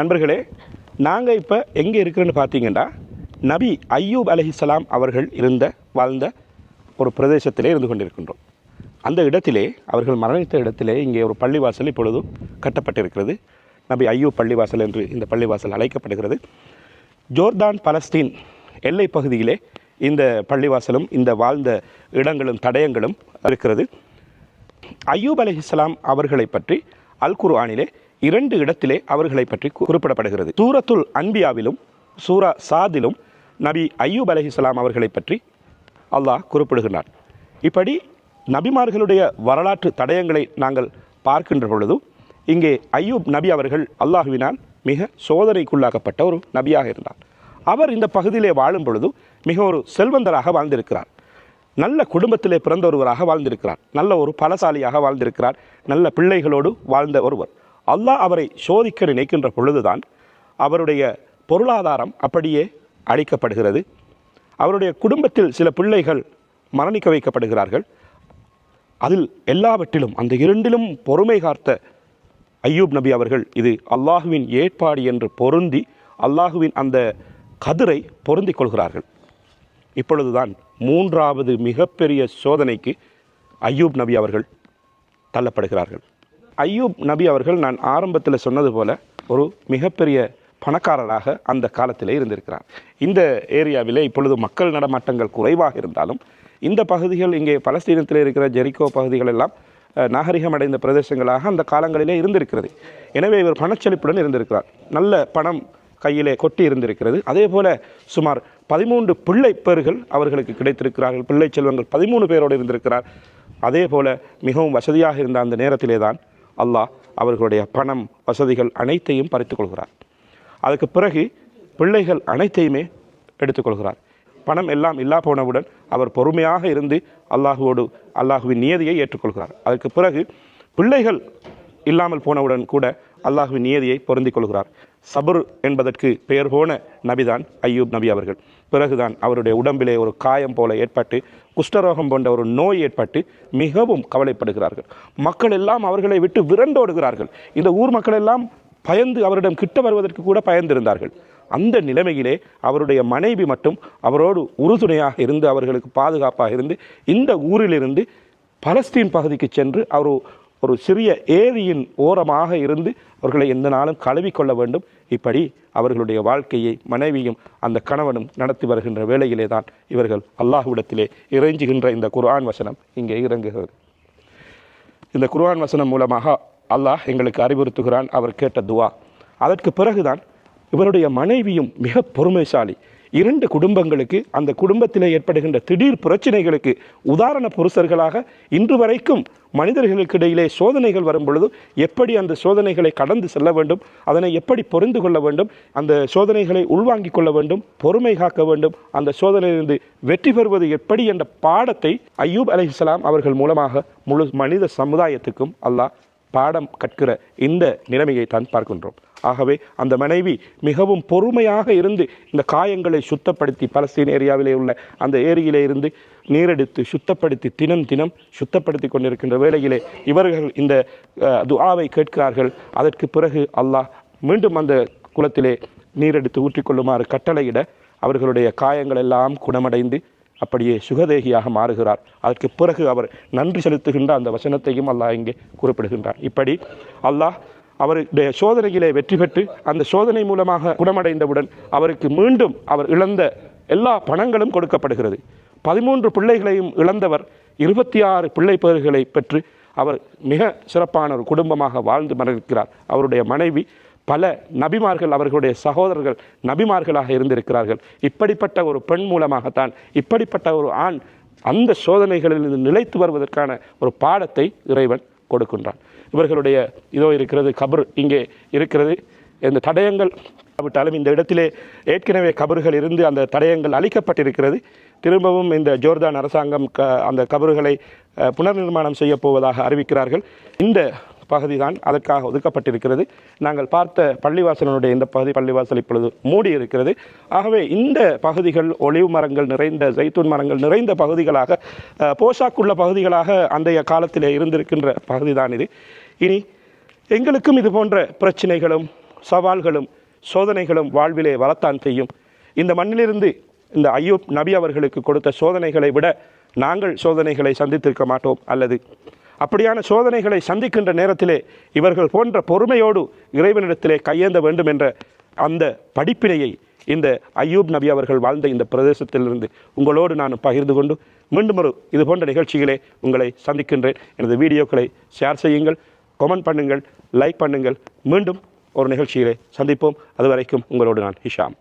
நண்பர்களே நாங்கள் இப்போ எங்கே இருக்கிறோன்னு பார்த்தீங்கன்னா நபி ஐயூப் அலஹிசலாம் அவர்கள் இருந்த வாழ்ந்த ஒரு பிரதேசத்திலே இருந்து கொண்டிருக்கின்றோம். அந்த இடத்திலே அவர்கள் மரணித்த இடத்திலே இங்கே ஒரு பள்ளிவாசல் இப்பொழுதும் கட்டப்பட்டிருக்கிறது. நபி ஐயூப் பள்ளிவாசல் என்று இந்த பள்ளிவாசல் அழைக்கப்படுகிறது. ஜோர்தான் பலஸ்தீன் எல்லை பகுதியிலே இந்த பள்ளிவாசலும் இந்த வாழ்ந்த இடங்களும் தடயங்களும் இருக்கிறது. ஐயூப் அலஹிஸ்லாம் அவர்களை பற்றி அல் குர்ஆனிலே இரண்டு இடத்திலே அவர்களை பற்றி குறிப்பிடப்படுகிறது. சூரத்துல் அன்பியாவிலும் சூரா சாதிலும் நபி அய்யூப் அலஹிஸ்லாம் அவர்களை பற்றி அல்லாஹ் குறிப்பிடுகிறார் இப்படி நபிமார்களுடைய வரலாற்று தடயங்களை நாங்கள் பார்க்கின்ற பொழுது இங்கே அய்யூப் நபி அவர்கள் அல்லாஹுவினால் மிக சோதனைக்குள்ளாக்கப்பட்ட ஒரு நபியாக இருந்தார். அவர் இந்த பகுதியிலே வாழும் பொழுது மிக ஒரு செல்வந்தராக வாழ்ந்திருக்கிறார். நல்ல குடும்பத்திலே பிறந்த ஒருவராக வாழ்ந்திருக்கிறார். நல்ல ஒரு பலசாலியாக வாழ்ந்திருக்கிறார். நல்ல பிள்ளைகளோடு வாழ்ந்த ஒருவர். அல்லாஹ் அவரை சோதிக்க நினைக்கின்ற பொழுதுதான் அவருடைய பொருளாதாரம் அப்படியே அழிக்கப்படுகிறது. அவருடைய குடும்பத்தில் சில பிள்ளைகள் மரணிக்க வைக்கப்படுகிறார்கள். அதில் எல்லாவற்றிலும் அந்த இரண்டிலும் பொறுமை காத்த ஐயூப் நபி அவர்கள் இது அல்லாஹுவின் ஏற்பாடு என்று பொருந்தி அல்லாஹுவின் அந்த கதிரை பொருந்திக் கொள்கிறார்கள். இப்பொழுதுதான் மூன்றாவது மிகப்பெரிய சோதனைக்கு ஐயூப் நபி அவர்கள் தள்ளப்படுகிறார்கள். ஐயூப் நபி அவர்கள் நான் ஆரம்பத்தில் சொன்னது போல ஒரு மிகப்பெரிய பணக்காரராக அந்த காலத்தில் இருந்திருக்கிறார். இந்த ஏரியாவிலே இப்பொழுது மக்கள் நடமாட்டங்கள் குறைவாக இருந்தாலும் இந்த பகுதிகள் இங்கே பலஸ்தீனத்தில் இருக்கிற ஜெரிகோ பகுதிகள் எல்லாம் நாகரிகம் நாகரிகமடைந்த பிரதேசங்களாக அந்த காலங்களிலே இருந்திருக்கிறது. எனவே இவர் பணச்செழிப்புடன் இருந்திருக்கிறார். நல்ல பணம் கையிலே கொட்டி இருந்திருக்கிறது. அதே போல் சுமார் பதிமூன்று பிள்ளை பேர்கள் அவர்களுக்கு கிடைத்திருக்கிறார்கள். பிள்ளை செல்வங்கள் பதிமூணு பேரோடு இருந்திருக்கிறார். அதே போல் மிகவும் வசதியாக இருந்த அந்த நேரத்திலே தான் அல்லாஹ் அவர்களுடைய பணம் வசதிகள் அனைத்தையும் பறித்துக்கொள்கிறார். அதுக்கு பிறகு பிள்ளைகள் அனைத்தையுமே எடுத்துக்கொள்கிறார். பணம் எல்லாம் இல்லா போனவுடன் அவர் பொறுமையாக இருந்து அல்லாஹுவோடு அல்லாஹுவின் நியதியை ஏற்றுக்கொள்கிறார். அதற்கு பிறகு பிள்ளைகள் இல்லாமல் போனவுடன் கூட அல்லாஹுவின் நியதியை பொருந்திக் கொள்கிறார். சபுர் என்பதற்கு பெயர் போன நபிதான் ஐயூப் நபி அவர்கள். பிறகுதான் அவருடைய உடம்பிலே ஒரு காயம் போல ஏற்பட்டு குஷ்டரோகம் போன்ற ஒரு நோய் ஏற்பட்டு மிகவும் கவலைப்படுகிறார்கள். மக்கள் எல்லாம் அவர்களை விட்டு விரண்டோடுகிறார்கள். இந்த ஊர் மக்கள் எல்லாம் பயந்து அவரிடம் கிட்ட வருவதற்கு கூட பயந்திருந்தார்கள். அந்த நிலைமையிலே அவருடைய மனைவி மட்டும் அவரோடு உறுதுணையாக இருந்து அவர்களுக்கு பாதுகாப்பாக இருந்து இந்த ஊரிலிருந்து பலஸ்தீன் பகுதிக்கு சென்று அவர் ஒரு சிறிய ஏரியின் ஓரமாக இருந்து அவர்களை எந்த நாளும் கழுவிக்கொள்ள வேண்டும். இப்படி அவர்களுடைய வாழ்க்கையை மனைவியும் அந்த கணவனும் நடத்தி வருகின்ற வேளையிலே தான் இவர்கள் அல்லாஹுவிடத்திலே இறைஞ்சுகின்ற இந்த குர்ஆன் வசனம் இங்கே இறங்குகிறது. இந்த குர்ஆன் வசனம் மூலமாக அல்லாஹ் எங்களுக்கு அறிவுறுத்துகிறான் அவர் கேட்ட துவா. அதற்கு பிறகுதான் இவருடைய மனைவியும் மிக பொறுமைசாலி இரண்டு குடும்பங்களுக்கு அந்த குடும்பத்தில் ஏற்படுகின்ற திடீர் பிரச்சனைகளுக்கு உதாரண புருஷர்களாக இன்று வரைக்கும் மனிதர்களுக்கு இடையிலே சோதனைகள் வரும் பொழுது எப்படி அந்த சோதனைகளை கடந்து செல்ல வேண்டும் அதனை எப்படி பொருந்து கொள்ள வேண்டும் அந்த சோதனைகளை உள்வாங்கிக் கொள்ள வேண்டும் பொறுமை காக்க வேண்டும் அந்த சோதனையிலிருந்து வெற்றி பெறுவது எப்படி என்ற பாடத்தை ஐயூப் அலிஸ்லாம் அவர்கள் மூலமாக முழு மனித சமுதாயத்துக்கும் அல்லாஹ் பாடம் கற்கிற இந்த நிலைமையை தான் பார்க்கின்றோம். ஆகவே அந்த மனைவி மிகவும் பொறுமையாக இருந்து இந்த காயங்களை சுத்தப்படுத்தி பலஸ்தீன் ஏரியாவிலே உள்ள அந்த ஏரியிலே இருந்து நீரெடுத்து சுத்தப்படுத்தி தினம் தினம் சுத்தப்படுத்தி கொண்டிருக்கின்ற வேளையிலே இவர்கள் இந்த துஆவை கேட்கிறார்கள். அதற்கு பிறகு அல்லாஹ் மீண்டும் அந்த குளத்திலே நீரெடுத்து ஊற்றிக்கொள்ளுமாறு கட்டளையிட அவர்களுடைய காயங்கள் எல்லாம் குணமடைந்து அப்படியே சுகதேகியாக மாறுகிறார். அதற்கு பிறகு அவர் நன்றி செலுத்துகின்ற அந்த வசனத்தையும் அல்லாஹ் இங்கே குறிப்பிடுகின்றார் இப்படி அல்லாஹ் அவருடைய சோதனையிலே வெற்றி பெற்று அந்த சோதனை மூலமாக குணமடைந்தவுடன் அவருக்கு மீண்டும் அவர் இழந்த எல்லா பணங்களும் கொடுக்கப்படுகிறது. பதிமூன்று பிள்ளைகளையும் இழந்தவர் இருபத்தி ஆறு பிள்ளை பேர்களை பெற்று அவர் மிக சிறப்பான ஒரு குடும்பமாக வாழ்ந்து மறைக்கிறார் அவருடைய மனைவி பல நபிமார்கள் அவர்களுடைய சகோதரர்கள் நபிமார்களாக இருந்திருக்கிறார்கள். இப்படிப்பட்ட ஒரு பெண் மூலமாகத்தான் இப்படிப்பட்ட ஒரு ஆண் அந்த சோதனைகளில் நிலைத்து வருவதற்கான ஒரு பாடத்தை இறைவன் கொடுக்கின்றான். இவர்களுடைய இதோ இருக்கிறது கபர் இங்கே இருக்கிறது. இந்த தடயங்கள் விட்டாலும் இந்த இடத்திலே ஏற்கனவே கபறுகள் இருந்து அந்த தடயங்கள் அழிக்கப்பட்டிருக்கிறது. திரும்பவும் இந்த ஜோர்தான் அரசாங்கம் க அந்த கபறுகளை புனர் புனர்நிர்மாணம் செய்யப்போவதாக அறிவிக்கிறார்கள். இந்த பகுதி தான் அதற்காக ஒதுக்கப்பட்டிருக்கிறது. நாங்கள் பார்த்த பள்ளிவாசலனுடைய இந்த பகுதி பள்ளிவாசல் இப்பொழுது மூடி இருக்கிறது ஆகவே இந்த பகுதிகள் ஒளிவு மரங்கள் நிறைந்த ஜைத்தூன் மரங்கள் நிறைந்த பகுதிகளாக போஷாக்குள்ள பகுதிகளாக அந்தைய காலத்தில் இருந்திருக்கின்ற பகுதி தான் இது. இனி எங்களுக்கும் இது போன்ற பிரச்சனைகளும் சவால்களும் சோதனைகளும் வாழ்விலே வரத்தான் செய்யும். இந்த மண்ணிலிருந்து இந்த ஐயூப் நபி அவர்களுக்கு கொடுத்த சோதனைகளை விட நாங்கள் சோதனைகளை சந்தித்திருக்க மாட்டோம் அல்லது அப்படியான சோதனைகளை சந்திக்கின்ற நேரத்திலே இவர்கள் போன்ற பொறுமையோடு இறைவனிடத்திலே கையேந்த வேண்டும் என்ற அந்த படிப்பினையை இந்த ஐயூப் நபி அவர்கள் வாழ்ந்த இந்த பிரதேசத்திலிருந்து உங்களோடு நான் பகிர்ந்து கொண்டு மீண்டும் ஒரு இது போன்ற நிகழ்ச்சிகளே உங்களை சந்திக்கின்றேன். எனது வீடியோக்களை ஷேர் செய்யுங்கள் கமெண்ட் பண்ணுங்கள் லைக் பண்ணுங்கள். மீண்டும் ஒரு நிகழ்ச்சியிலே சந்திப்போம். அதுவரைக்கும் உங்களோடு நான் ஹிஷாம்.